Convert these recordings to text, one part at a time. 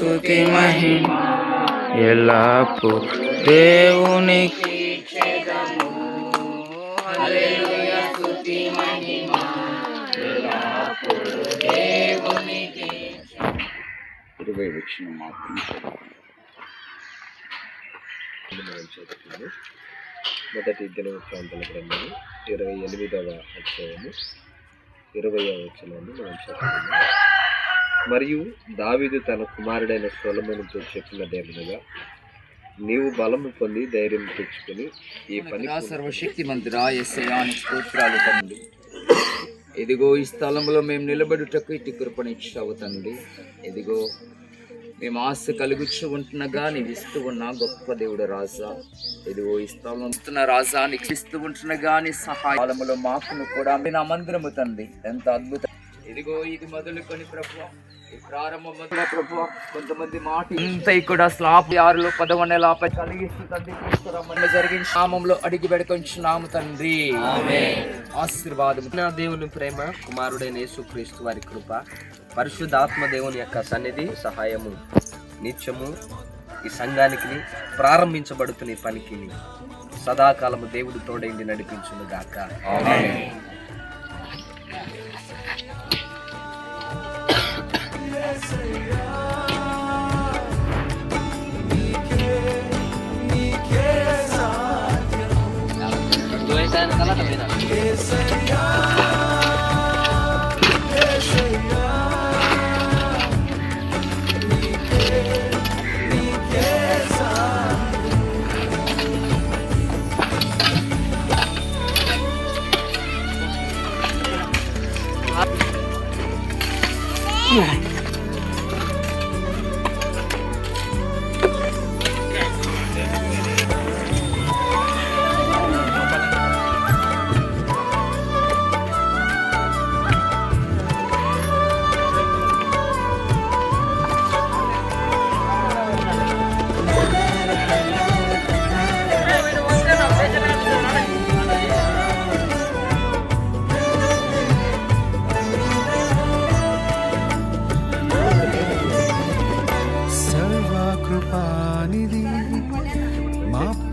స్తుతి మహిమ. ఎల్లప్పు దేవునికి ఇరవై వచ్చిన మాత్రం చదువుతుంది. మొదటి దినవృత్తాంతాల గ్రంథము ఇరవై ఎనిమిదవ అధ్యాయము. ఇరవయవ వచనాన్ని మనం చదువుతున్నాం మరియు దావీదు తన కుమారుడైన సొలమనుతో చెప్పినదేమనగా నీవు బలము పొంది ధైర్యం తెచ్చుకొని ఈ పని సర్వశక్తి మంత్రా ఎస్ఐయాని స్తోత్రాలు తండ్రి ఇదిగో ఈ స్థలంలో మేము నిలబడుటకు ఇటు కృపణిచ్చావు తండ్రి. ఇదిగో మేము ఆశ కలుగుచ్చు ఉంటున్నగా నీవు ఇస్తూ ఉన్నా గొప్ప దేవుడు రాజా. ఇదిగో ఈ స్థలం ఇస్తున్న రాజా నీకు ఇస్తూ ఉంటున్నగా నీ సహాయములో మాకును కూడా నా మందిరము తండ్రి. ఎంత అద్భుతం ఇదిగో ఇది మొదలుకొని ప్రభు. కొంతమంది మాట ఇంత కూడా స్లాప్ ఆరులో పదవ నెల ఆపై కలిగిస్తూ తండ్రి తీసుకురమ్మని జరిగిన నామంలో అడిగి పెడుకొంచున్నాము తండ్రి. ఆశీర్వాదం. నా దేవుని ప్రేమ కుమారుడైన యేసుక్రీస్తు వారి కృప పరిశుద్ధాత్మ దేవుని యొక్క సన్నిధి సహాయము నిత్యము ఈ సంఘానికి ప్రారంభించబడుతున్న పనికి సదాకాలము దేవుడు తోడైంది నడిపించును గాక Dua sana kalah tapi nak. All right.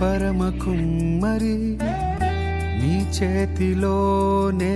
పరమకుమ్మరి నీ చేతిలోనే